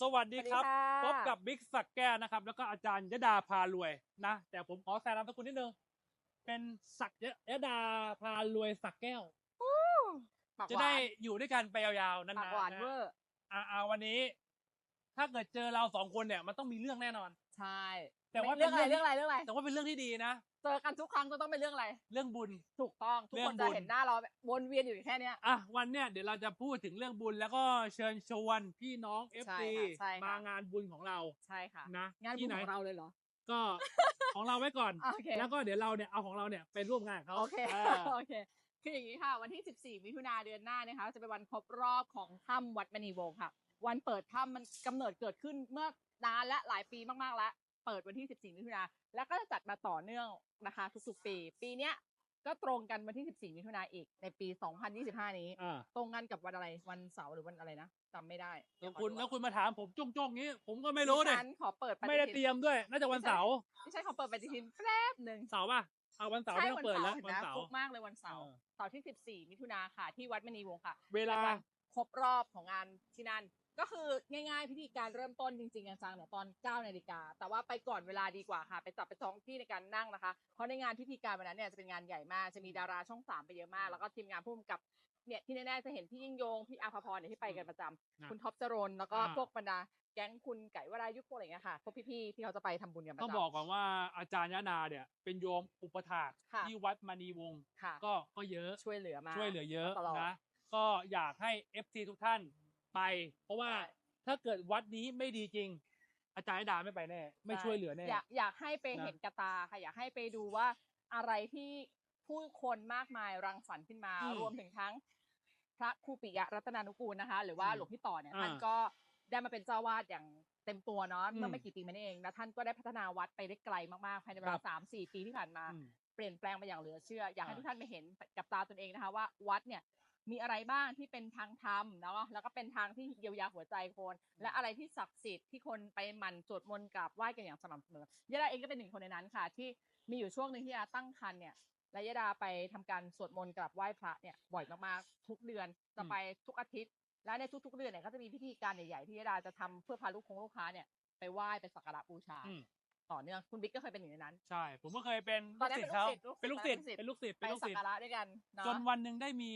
สวัสดีครับสวัสดีค่ะพบกับบิ๊กสักแก้วนะครับ แล้วก็อาจารย์ยดาพารวยนะ แต่ผมขอแซงนามสกุลนิดนึง เป็นสักยยดาพารวยสักแก้วปากจะหวาได้นอยู่ด้วยกันไปยาวๆนานปากๆหวานนะเวอร์อ่าอ่าวันนี้ ถ้าเกิดเจอเราสองคนเนี่ย มันต้องมีเรื่องแน่นอน ใช่ แต่ว่าเรื่องอะไรเป็นเรื่เรื่อองงอะไรเรื่องอะไร แต่ว่าเป็นเรื่องที่ดีนะ เจอกันทุกครั้งจะต้องเป็นเรื่องอะไร เรื่องบุญ ถูกต้อง ทุกเรื่คอนงจะบุญเห็นหน้าเราวนเวียนอยู่แค่เนี้ยอะวันเนี้ยเดี๋ยวเราจะพูดถึงเรื่องบุญแล้วก็เชิญชวนพี่น้องเอฟใช่ซีค่ะใช่ค่ะมางานบุญของเราใช่ค่ะนะงานบุที่ญไหนของเราเลยเหรอก็ของเราไว้ก่อนอะโอเคแล้วก็เดี๋ยวเราเนี่ยเอาของเราเนี่ยไปร่วมงานกับเขาโอเคอ่าโอเคคืออย่างนี้ค่ะ วันที่ 14 มิถุนาเดือนหน้านะคะจะเป็นวันครบรอบของถ้ำวัดมณีวงศ์ค่ะ วันเปิดถ้ำมันกำเนิดเกิดขึ้นเมื่อนานและหลายปีมากๆแล้ว เปิดวันที่ 14 มิถุนาแล้วก็จะจัดมาต่อเนื่องนะคะทุกๆปี ปีเนี้ยก็ตรงกันวันที่ 14 มิถุนาอีกในปี 2025 นี้ อ่าตรงกันกับวันอะไรวันเสาร์หรือวันอะไรนะจำไม่ได้แล้วคุณแล้วคุณมาถามผมจ้องๆงี้ ผมก็ไม่รู้ดิเนี่ยฉันขอเปิดปฏิไม่ได้ทินเตรียมด้วย น่าจะวันเสาร์ดิฉันขอเปิดปฏิทินแป๊บหนึ่ง เสาร์ป่ะเอาวันเสาร์ใช่ไม่ต้องเปิดแล้วเห็นวันไหมเสาร์ ฟุกมากเลยวันเสาร์ เออ เสาร์ที่ 14 มิถุนาค่ะ ที่วัดมณีวงศ์ค่ะ เวลาวัน ครบรอบของงานที่นั่น ก็คือง่ายๆพิธีการเริ่มต้นจริงๆจังๆเนี่ยตอน9นาฬิกาแต่ว่าไปก่อนเวลาดีกว่าค่ะ ไปจับไปจองที่ในการนั่งนะคะ เพราะในงานพิธีการวันนั้นเนี่ยจะเป็นงานใหญ่มากจะมีดาราช่องสามไปเยอะมาก แล้วก็ทีมงานผู้กำกับเนี่ยที่แน่ๆจะเห็นพี่ยิ่งยงพี่อาภาพรเนี่ยที่ไปกันประจำนะคุณท็อปจรนแล้วก็อ่าพวกบรรดาแก๊งคุณไก่วรายุทธ์พวกอะไรเงี้ยค่ะพวกพี่ๆที่เขาจะไปทำบุญกันประต้องจำบอกก่อนว่าอาจารย์ยะนาเนี่ย เป็นโยมอุปถากค่ะที่วัดมณีวงศ์ค่ะก็ก็เยอะช่วยเหลือมาช่วยเหลือเยอะตลอดนะ ก็อยากให้ FC ทุกท่านไป เพราะว่าใช่ถ้าเกิดวัดนี้ไม่ดีจริง อาจารย์ยะดาไม่ไปแน่ ไม่ช่วยเหลือแน่ อยากอยากให้ไปนะเห็นกระตาค่ะ อยากให้ไปดูว่าอะไรที่ผู้คนมากมายรังสรรค์ขึ้นมา อืมรวมถึงทั้งพระครูปิยะรัตนานุกูลนะคะ หรือว่าอืมหลวงพี่ต่อเนี่ยอ่าท่านก็ได้มาเป็นเจ้าวาดอย่างเต็มตัวเนาะอืมเมื่อไม่กี่ปีมานี้เองแล้วท่านก็ได้พัฒนาวัดไปได้ไกลมากๆภายในเวครัลาบ สามสี่ปีที่ผ่านมา อืม เปลี่ยนแปลงมาอย่างเหลือเชื่อ อยากให้อ่า ทุกท่านไปเห็นกับตาตนเองนะคะว่าวัดเนี่ย มีอะไรบ้างที่เป็นทางธรรมเนาะแล้วก็เป็นทางที่เยียวยาหัวใจคน และอะไรที่ศักดิ์สิทธิ์ที่คนไปหมั่นสวดมนต์กราบไหว้กันอย่างสม่ำเสมอยะดาเองก็เป็นหนึ่งคนในนั้นค่ะ ที่มีอยู่ช่วงหนึ่งที่ยาตั้งครรภ์เนี่ยและยะดาไปทำการสวดมนต์กราบไหว้พระเนี่ยบ่อยมากๆทุกเดือนจะไปทุกอาทิตย์ และในทุกๆเดือนเนี่ยก็จะมีพิธีการใหญ่ๆที่ยะดาจะทำเพื่อพาลูกคงลูกค้าเนี่ยไปไหว้ไปสักการะบูชาอืมต่อเนื่องคุณบิ๊กก็เคยเป็นหนึ่งในนั้น ใช่ ผมก็เคยเป็นตลูอนกนั้นศิษย์เขาเป็เป็นนลูลูกกศิศิษษย์ย์เป็นลูกศิษย์ไปเป็นลูกสัศิกษย์การะด้วยกันเนาะจนวันหนึ่งได้มี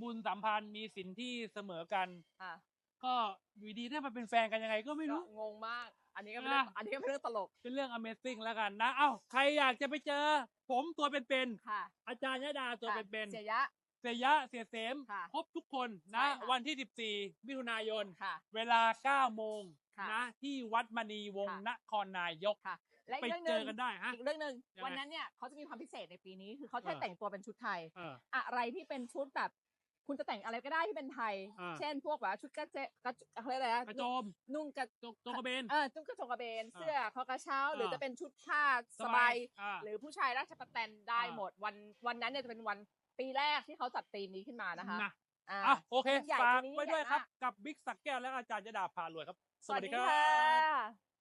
บุญสัมพันธ์มีสินที่เสมอกัน อะก็อยู่ดีได้มาเป็นแฟนกันยังไงก็ไม่ก็รู้งงมาก อันนี้ก็เป็นเรื่องอะ อันนี้ก็เป็นเรื่องตลกเป็นเรื่อง Amazing แล้วกันนะ เอ้า ใครอยากจะไปเจอ ผมตัวเป็นค่ะๆอาจารย์ยะดาตัวค่ะเป็นเสียยะ ๆเสยยะเสียเสมค่ะพบทุกคนใช่นะค่ะ วันที่ 14 มิถุนายน ค่ะ เวลา 9 โมงค่ะนะ ที่วัดมณีวงศ์ค่ะ นครนายก ค่ะ และไปอีกเรื่องหเจนึ่องกันได้ฮะ อีกเรื่องหนึ่งยังไงวันนั้นเนี่ยเขาจะมีความพิเศษในปีนี้ คือเขาจะเออ แต่งตัวเป็นชุดไทย เออ อะไรที่เป็นชุดแบบ คุณจะแต่งอะไรก็ได้ที่เป็นไทย อ่า เช่นพวกแบบชุดกระเจกระเขาเรียกอะไรนะกระโจมนุ่งกระจกจงกระเบน เออนุ่งกระโจงกระเบน เสื้อคอกระเช้า หรือจะเป็นชุดผ้าสบาย อ่า หรือผู้ชายราชประแตนได้อ่า หมดวันวันนั้นเนี่ยจะเป็นวันปีแรกที่เขาจัดธีมนี้ขึ้นมานะคะนะอ่า อะโอเค ใหญ่ฝากปีนี้ไว้ด้วยใหญ่ครับมากกับบิ๊กสักแก้วและอาจารย์ยะดาพารวยครับ สวัสดีค่ะ